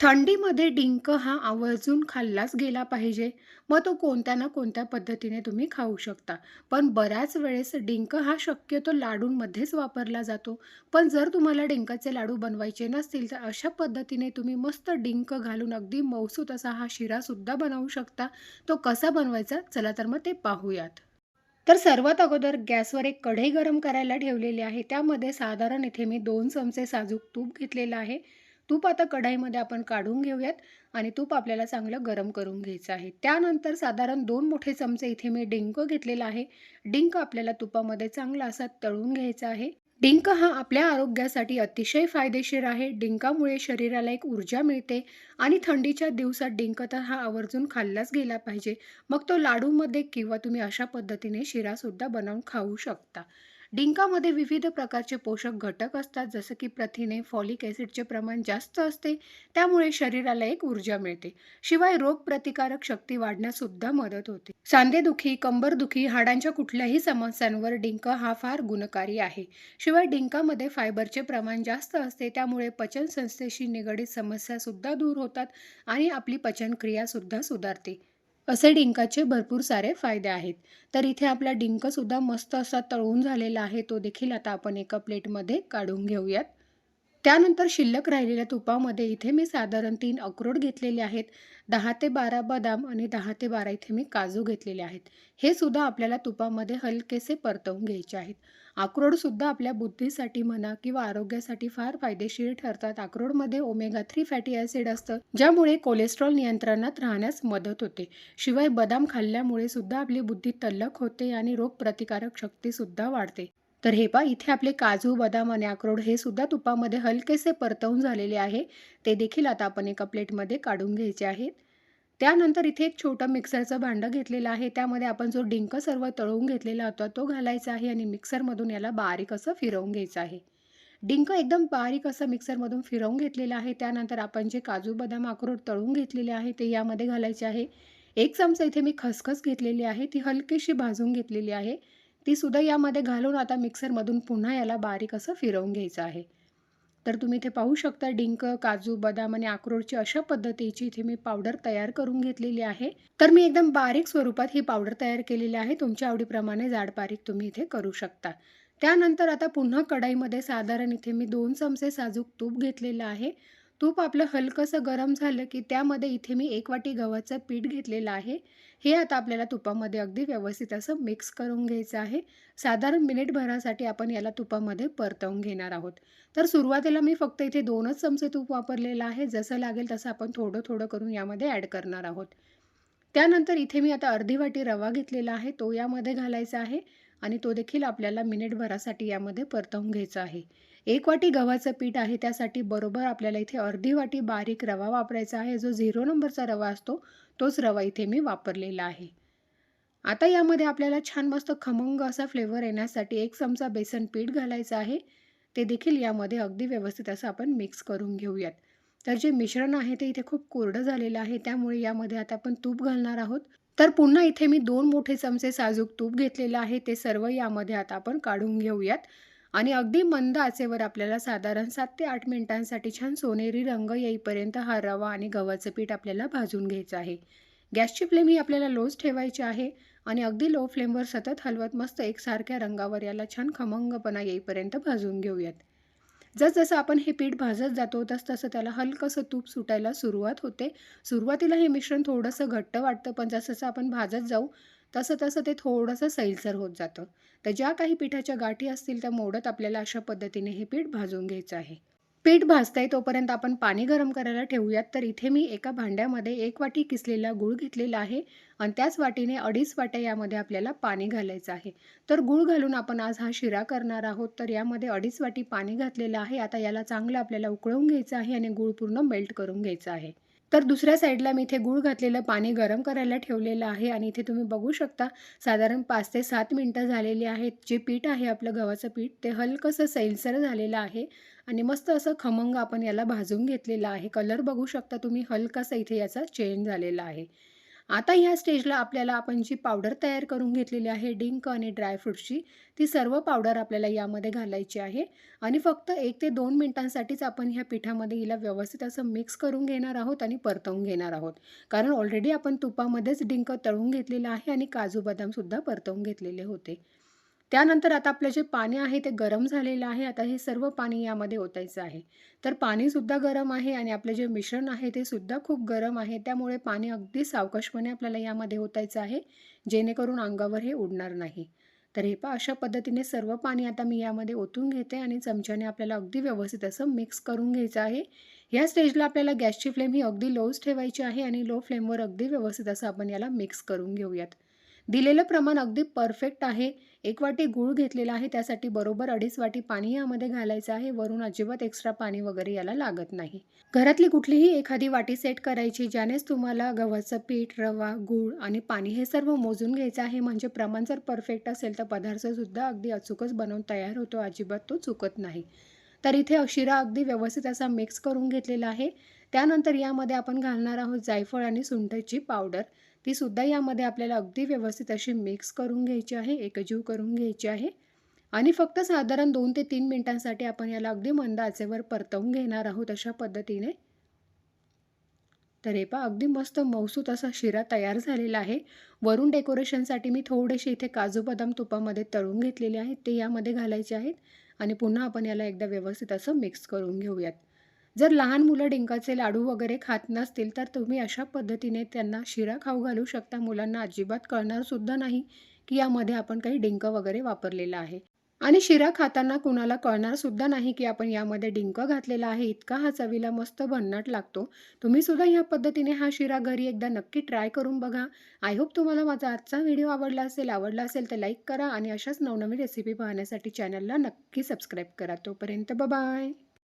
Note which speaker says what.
Speaker 1: थंडीमध्ये डिंक हा आवर्जून खाल्लाच गेला पाहिजे. मग तो कोणत्या ना कोणत्या पद्धतीने तुम्ही खाऊ शकता. पण बऱ्याच वेळेस डिंक हा शक्यतो लाडूंमध्येच वापरला जातो. पण जर तुम्हाला डिंकाचे लाडू बनवायचे नसतील, तर अशा पद्धतीने तुम्ही मस्त डिंक घालून अगदी मौसूत असा हा शिरासुद्धा बनवू शकता. तो कसा बनवायचा? चला तर मग ते पाहूयात. तर सर्वात अगोदर गॅसवर एक कढई गरम करायला ठेवलेली आहे. त्यामध्ये साधारण इथे मी दोन चमचे साजूक तूप घेतलेलं आहे. तूप आता कढाईमध्ये आपण काढून घेऊयात आणि तूप आपल्याला चांगलं गरम करून घ्यायचं आहे. त्यानंतर साधारण दोन मोठे चमचे इथे मी डिंक घेतलेला आहे. डिंक आपल्याला तुपामध्ये चांगला असा तळून घ्यायचा आहे. डिंक हा आपल्या आरोग्यासाठी अतिशय फायदेशीर आहे. डिंकामुळे शरीराला एक ऊर्जा मिळते आणि थंडीच्या दिवसात डिंक तर हा आवर्जून खाल्लाच गेला पाहिजे. मग तो लाडूमध्ये किंवा तुम्ही अशा पद्धतीने शिरासुद्धा बनवून खाऊ शकता. डिंकामध्ये विविध प्रकारचे पोषक घटक असतात जसं की प्रथिने, फॉलिक ॲसिडचे प्रमाण जास्त असते. त्यामुळे शरीराला एक ऊर्जा मिळते. शिवाय रोगप्रतिकारक शक्ती वाढण्यास सुद्धा मदत होते. सांधेदुखी, कंबरदुखी, हाडांच्या कुठल्याही समस्यांवर डिंक हा फार गुणकारी आहे. शिवाय डिंकामध्ये फायबरचे प्रमाण जास्त असते. त्यामुळे पचनसंस्थेशी निगडीत समस्या सुद्धा दूर होतात आणि आपली पचनक्रिया सुद्धा सुधारते. असे डिंकाचे भरपूर सारे फायदे आहेत. तर इथे आपला डिंकसुद्धा मस्त असा तळून झालेला आहे. तो देखील आता आपण एका प्लेटमध्ये काढून घेऊयात. त्यानंतर शिल्लक राहिलेल्या तुपामध्ये इथे मी साधारण तीन अक्रोड घेतलेले आहेत. दहा ते 12 बदाम आणि दहा ते 12 इथे मी काजू घेतलेले आहेत. हे सुद्धा आपल्याला तुपामध्ये हलकेसे परतवून घ्यायचे आहेत. अक्रोडसुद्धा आपल्या बुद्धीसाठी म्हणा किंवा आरोग्यासाठी फार फायदेशीर ठरतात. अक्रोडमध्ये ओमेगा थ्री फॅटी ॲसिड असतं, ज्यामुळे कोलेस्ट्रॉल नियंत्रणात राहण्यास मदत होते. शिवाय बदाम खाल्ल्यामुळे सुद्धा आपली बुद्धी तल्लख होते आणि रोगप्रतिकारक शक्तीसुद्धा वाढते. तर हे पहा इथे आपले काजू, बदाम आणि अक्रोड हे सुद्धा तुपामध्ये हलकेसे परतवून झालेले आहे. ते देखील आता आपण एका प्लेटमध्ये काढून घ्यायचे आहेत. त्यानंतर इथे एक छोटं मिक्सरचं भांडं घेतलेलं आहे. त्यामध्ये आपण जो डिंक सर्व तळून घेतलेला होता तो घालायचा आहे आणि मिक्सरमधून याला बारीक असं फिरवून घ्यायचं आहे. डिंक एकदम बारीक असं मिक्सरमधून फिरवून घेतलेलं आहे. त्यानंतर आपण जे काजू, बदाम, अक्रोड तळून घेतलेले आहे ते यामध्ये घालायचे आहे. एक चमचा इथे मी खसखस घेतलेली आहे. ती हलकीशी भाजून घेतलेली आहे. ती सुद्धा यामध्ये घालून आता मिक्सरमधून पुन्हा याला बारीक असं फिरवून घ्यायचं आहे. तर तुम्ही इथे पाहू शकता डिंक, काजू, बदाम आणि अक्रोडची अशा पद्धतीची इथे मी पावडर तयार करून घेतलेली आहे. तर मी एकदम बारीक स्वरूपात ही पावडर तयार केलेली आहे. तुमच्या आवडीप्रमाणे जाड-बारीक तुम्ही इथे करू शकता. त्यानंतर आता पुन्हा कढाईमध्ये साधारण इथे मी दोन चमचे साजूक तूप घेतलेलं आहे. तूप आपलं हलकंसं गरम झालं की त्यामध्ये इथे मी एक वाटी गव्हाचं पीठ घेतलेलं आहे. हे आता आपल्याला तुपामध्ये अगदी व्यवस्थित असं मिक्स करून घ्यायचं आहे. साधारण मिनिटभरासाठी आपण याला तुपामध्ये परतवून घेणार आहोत. तर सुरुवातीला मी फक्त इथे दोनच चमचे तूप वापरलेलं आहे. जसं लागेल तसं आपण थोडं-थोडं करून यामध्ये ॲड करणार आहोत. त्यानंतर इथे मी आता अर्धी वाटी रवा घेतलेला आहे. तो यामध्ये घालायचा आहे आणि तो देखील आपल्याला मिनिटभरासाठी यामध्ये परतवून घ्यायचा आहे. एक वाटी गव्हाचं पीठ आहे त्यासाठी बरोबर आपल्याला इथे अर्धी वाटी बारीक रवा वापरायचा आहे. जो झिरो नंबरचा रवा असतो तोच रवा इथे मी वापरलेला आहे. आता यामध्ये आपल्याला छान मस्त खमंग असा फ्लेवर येण्यासाठी एक चमचा बेसन पीठ घालायचं आहे. ते देखील यामध्ये अगदी व्यवस्थित असं आपण मिक्स करून घेऊयात. तर जे मिश्रण आहे ते इथे खूप कोरडं झालेलं आहे. त्यामुळे यामध्ये आता आपण तूप घालणार आहोत. तर पुन्हा इथे मी दोन मोठे चमचे साजूक तूप घेतलेलं आहे. ते सर्व यामध्ये आता आपण काढून घेऊयात आणि अगदी मंद आचेवर आपल्याला साधारण सात ते आठ मिनिटांसाठी छान सोनेरी रंग येईपर्यंत हा रवा आणि गव्हाचं पीठ आपल्याला भाजून घ्यायचं आहे. गॅसची फ्लेम ही आपल्याला लोच ठेवायची आहे आणि अगदी लो फ्लेमवर सतत हलवत मस्त एकसारख्या रंगावर याला छान खमंगपणा येईपर्यंत भाजून घेऊयात. जसजसं आपण हे पीठ भाजत जातो तसतसं त्याला हलकंसं तूप सुटायला सुरुवात होते. सुरुवातीला हे मिश्रण थोडंसं घट्ट वाटतं पण जसं आपण भाजत जाऊ तसं-तसं ते थोडंसं सैलसर होत जातं. तर ज्या काही पिठाच्या गाठी असतील त्या मोडत आपल्याला अशा पद्धतीने हे पीठ भाजून घ्यायचं आहे. पीठ भाजतंय तोपर्यंत आपण पाणी गरम करायला ठेवूयात. तर इथे मी एका भांड्यामध्ये एक वाटी किसलेला गूळ घेतलेला आहे आणि त्याच वाटीने 2.5 वाट्या यामध्ये आपल्याला पाणी घालायचं आहे. तर गूळ घालून आपण आज हा शिरा करणार आहोत. तर यामध्ये 2.5 वाटी पाणी घातलेलं आहे. आता याला चांगलं आपल्याला उकळवून घ्यायचं आहे आणि गूळ पूर्ण मेल्ट करून घ्यायचं आहे. तर दुसऱ्या साईडला मी इथे गूळ घातलेलं पाणी गरम करायला ठेवलेलं आहे आणि इथे तुम्ही बघू शकता साधारण पाच ते सात मिनटं झालेली आहेत. जे पीठ आहे आपलं गव्हाचं पीठ ते हलकंसं सैलसर झालेलं आहे आणि मस्त असं खमंग आपण याला भाजून घेतलेलं आहे. कलर बघू शकता तुम्ही हलकासा इथे याचा चेंज झालेला आहे. आता ह्या स्टेजला आपल्याला आपण जी पावडर तयार करून घेतलेली आहे डिंक आणि ड्रायफ्रूटची ती सर्व पावडर आपल्याला यामध्ये घालायची आहे. आणि फक्त एक ते दोन मिनटांसाठीच आपण ह्या पिठामध्ये हिला व्यवस्थित असं मिक्स करून घेणार आहोत आणि परतवून घेणार आहोत. कारण ऑलरेडी आपण तुपामध्येच डिंक तळून घेतलेलं आहे आणि काजू बदामसुद्धा परतवून घेतलेले होते. त्यानंतर आता आपलं जे पाणी आहे ते गरम झालेलं आहे. आता हे सर्व पाणी यामध्ये ओतायचं आहे. तर पाणीसुद्धा गरम आहे आणि आपलं जे मिश्रण आहे ते सुद्धा खूप गरम आहे. त्यामुळे पाणी अगदी सावकाशपणे आपल्याला यामध्ये ओतायचं आहे जेणेकरून अंगावर हे उडणार नाही. तर हे पहा अशा पद्धतीने सर्व पाणी आता मी यामध्ये ओतून घेते आणि चमच्याने आपल्याला अगदी व्यवस्थित असं मिक्स करून घ्यायचं आहे. या स्टेजला आपल्याला गॅसची फ्लेम ही अगदी लोच ठेवायची आहे आणि लो फ्लेमवर अगदी व्यवस्थित असं आपण याला मिक्स करून घेऊयात. दिलेलं प्रमाण अगदी परफेक्ट आहे. एक वाटी गूळ घेतलेला आहे त्यासाठी बरोबर अडीच वाटी पाणी यामध्ये घालायचं आहे. वरून अजिबात एक्स्ट्रा पाणी वगैरे याला लागत नाही. घरातली कुठलीही एखादी वाटी सेट करायची ज्यानेच तुम्हाला गव्हाचं पीठ रवा गूळ आणि पाणी हे सर्व मोजून घ्यायचं आहे. म्हणजे प्रमाण जर परफेक्ट असेल तर पदार्थसुद्धा अगदी अचूकच बनवून तयार होतो. अजिबात तो चुकत नाही. तर इथे शिरा अगदी व्यवस्थित असा मिक्स करून घेतलेला आहे. त्यानंतर यामध्ये आपण घालणार आहोत जायफळ आणि सुंठची पावडर ती सुद्धा यामध्ये आपल्याला अगदी व्यवस्थित अशी मिक्स करून घ्यायची आहे एकजीव करून घ्यायची आहे. आणि फक्त साधारण दोन ते तीन मिनटांसाठी आपण याला अगदी मंद आचेवर परतवून घेणार आहोत अशा पद्धतीने. तर हे पहा अगदी मस्त मौसूत असा शिरा तयार झालेला आहे. वरून डेकोरेशनसाठी मी थोडेसे इथे काजू बदाम तुपामध्ये तळून घेतलेले आहेत ते यामध्ये घालायचे आहेत. आणि पुन्हा आपण याला एकदा व्यवस्थित असं मिक्स करून घेऊयात. जर लहान मुलं डिंकाचे लाडू वगैरे खात नसतील तर तुम्ही अशा पद्धतीने त्यांना शिरा खाऊ घालू शकता. मुलांना अजिबात कळणारसुद्धा नाही की यामध्ये आपण काही डिंक वगैरे वापरलेला आहे. आणि शिरा खाताना कुणाला कळणारसुद्धा नाही की आपण यामध्ये डिंक घातलेला आहे. इतका हा चवीला मस्त भन्नाट लागतो. तुम्ही सुद्धा ह्या पद्धतीने हा शिरा घरी एकदा नक्की ट्राय करून बघा. आय होप तुम्हाला माझा आजचा व्हिडिओ आवडला असेल आवडला असेल तर लाईक करा आणि अशाच नवनवीन रेसिपी पाहण्यासाठी चॅनलला नक्की सबस्क्राईब करा. तोपर्यंत बाय